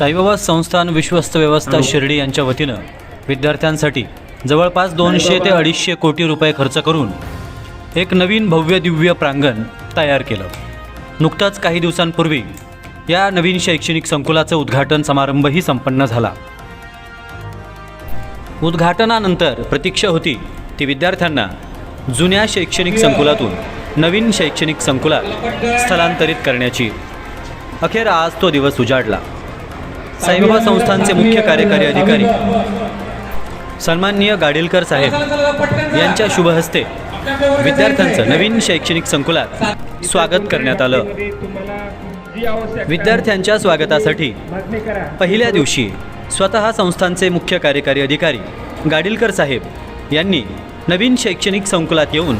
साईबाबा संस्थान विश्वस्त व्यवस्था शिर्डी यांच्या वतीनं विद्यार्थ्यांसाठी जवळपास दोनशे ते अडीचशे कोटी रुपये खर्च करून एक नवीन भव्य दिव्य प्रांगण तयार केलं. नुकताच काही दिवसांपूर्वी या नवीन शैक्षणिक संकुलाचं उद्घाटन समारंभही संपन्न झाला. उद्घाटनानंतर प्रतीक्षा होती ती विद्यार्थ्यांना जुन्या शैक्षणिक संकुलातून नवीन शैक्षणिक संकुलात स्थलांतरित करण्याची. अखेर आज तो दिवस उजाडला. साईबाबा संस्थानचे मुख्य कार्यकारी अधिकारी सन्माननीय गाडीलकर साहेब यांच्या शुभहस्ते विद्यार्थ्यांचं नवीन शैक्षणिक संकुलात स्वागत करण्यात आलं. विद्यार्थ्यांच्या स्वागतासाठी पहिल्या दिवशी स्वतः संस्थांचे मुख्य कार्यकारी अधिकारी गाडीलकर साहेब यांनी नवीन शैक्षणिक संकुलात येऊन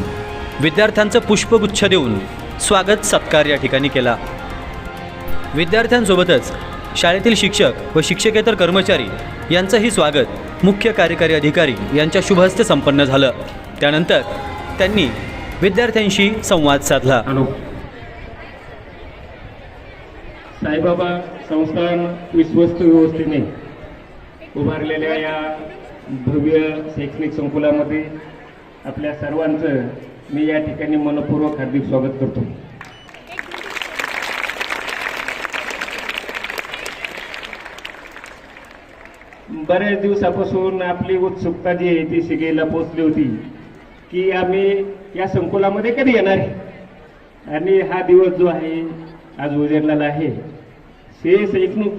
विद्यार्थ्यांचं पुष्पगुच्छ देऊन स्वागत सत्कार या ठिकाणी केला. विद्यार्थ्यांसोबतच शाळेतील शिक्षक व शिक्षकेतर कर्मचारी यांचंही स्वागत मुख्य कार्यकारी अधिकारी यांच्या शुभहस्ते संपन्न झालं. त्यानंतर त्यांनी विद्यार्थ्यांशी संवाद साधला. साईबाबा संस्थान विश्वस्त व्यवस्थेने उभारलेल्या या भव्य शैक्षणिक संकुलामध्ये आपल्या सर्वांचं मी या ठिकाणी मनपूर्वक हार्दिक स्वागत करतो. बऱ्याच दिवसापासून आपली उत्सुकता जी आहे ती शिगेला पोचली होती की आम्ही या संकुलामध्ये कधी येणार आहे? आणि हा दिवस जो आहे आज उजेडलेला आहे. हे शैक्षणिक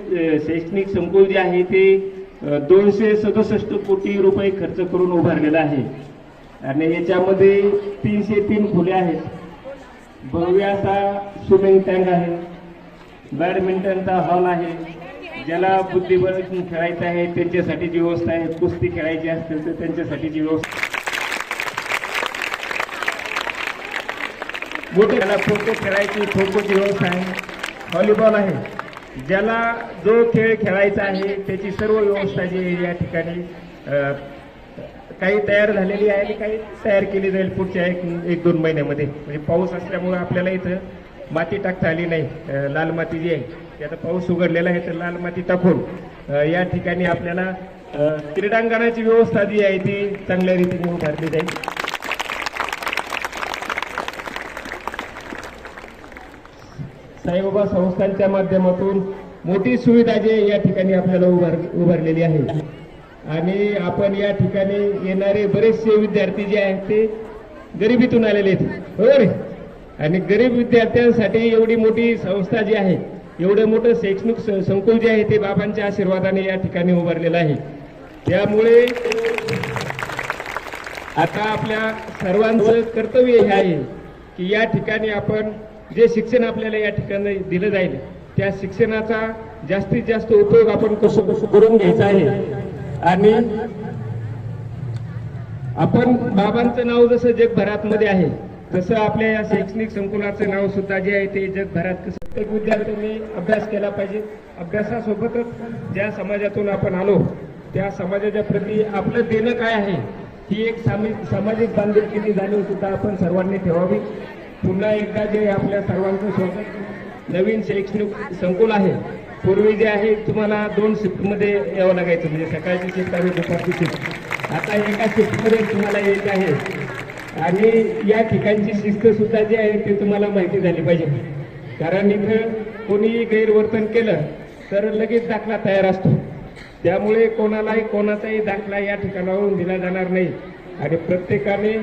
शैक्षणिक संकुल जे आहे ते दोनशे सदुसष्ट कोटी रुपये खर्च करून उभारलेलं आहे. आणि याच्यामध्ये तीनशे तीन खोल्या आहेत. भव्य असा स्विमिंग टँक आहे. बॅडमिंटनचा हॉल आहे. ज्याला बुद्धिबळ खेळायचं आहे त्यांच्यासाठी जी व्यवस्था आहे कुस्ती खेळायची असेल तर त्यांच्यासाठी जी व्यवस्था मोठे ज्याला खो खो खेळायची खो खोची व्यवस्था आहे व्हॉलीबॉल आहे ज्याला जो खेळ खेळायचा आहे त्याची सर्व व्यवस्था जी या ठिकाणी काही तयार झालेली आहे आणि काही तयार केली जाईल पुढच्या एक एक दोन महिन्यामध्ये. म्हणजे पाऊस असल्यामुळे आपल्याला इथं माती टाकता आली नाही लाल माती जी आहे ते आता पाऊस उघडलेला आहे तर लाल माती टाकून या ठिकाणी आपल्याला क्रीडांगणाची व्यवस्था जी आहे ती चांगल्या रीतीने उभारली जाईल. साईबाबा संस्थांच्या माध्यमातून मोठी सुविधा जी या ठिकाणी आपल्याला उभार उभारलेली आहे. आणि आपण या ठिकाणी येणारे बरेचसे विद्यार्थी जे आहेत ते गरिबीतून आलेले आहेत. बरोबर आहे आणि गरीब विद्यार्थ्यांसाठी एवढी मोठी संस्था जी आहे एवढं मोठं शैक्षणिक संकुल जे आहे ते बाबांच्या आशीर्वादाने या ठिकाणी उभारलेलं आहे. त्यामुळे आता आपल्या सर्वांचं कर्तव्य हे आहे की या ठिकाणी आपण जे शिक्षण आपल्याला या ठिकाणी दिलं जाईल त्या शिक्षणाचा जास्तीत जास्त उपयोग आपण कसं कसं करून घ्यायचा आहे? आणि आपण बाबांचं नाव जसं जगभरात मध्ये आहे तसं आपल्या या शैक्षणिक संकुलाचं नाव सुद्धा जे आहे ते जगभरात प्रत्येक विद्यार्थ्यांनी अभ्यास केला पाहिजे. अभ्यासासोबतच ज्या समाजातून आपण आलो त्या समाजाच्या प्रती आपलं देणं काय आहे ही एक सामाजिक बांधिलकीची जाणीव सुद्धा आपण सर्वांनी ठेवावी. पुन्हा एकदा जे आपल्या सर्वांचं स्वागत. नवीन शैक्षणिक संकुल आहे. पूर्वी जे आहे तुम्हाला दोन शिफ्टमध्ये यावं लागायचं. म्हणजे सकाळची शिफ्ट आणि दुपारची शिफ्ट आता एका शिफ्टमध्ये तुम्हाला यायचं आहे. आणि या ठिकाणची शिस्त सुद्धा जी आहे ती तुम्हाला माहिती झाली पाहिजे. कारण इथं कोणीही गैरवर्तन केलं तर लगेच दाखला तयार असतो. त्यामुळे कोणालाही कोणाचाही दाखला या ठिकाणावरून दिला जाणार नाही. आणि प्रत्येकाने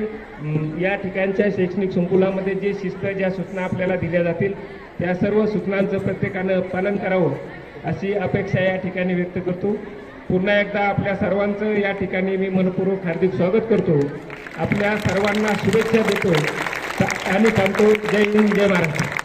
या ठिकाणच्या शैक्षणिक संकुलामध्ये जे शिस्त ज्या सूचना आपल्याला दिल्या जातील त्या सर्व सूचनांचं प्रत्येकानं पालन करावं अशी अपेक्षा या ठिकाणी व्यक्त करतो. पुन्हा एकदा आपल्या सर्वांचं या ठिकाणी मी मनपूर्वक हार्दिक स्वागत करतो. आपल्या सर्वांना शुभेच्छा देतो आणि सांगतो जय हिंद जय महाराष्ट्र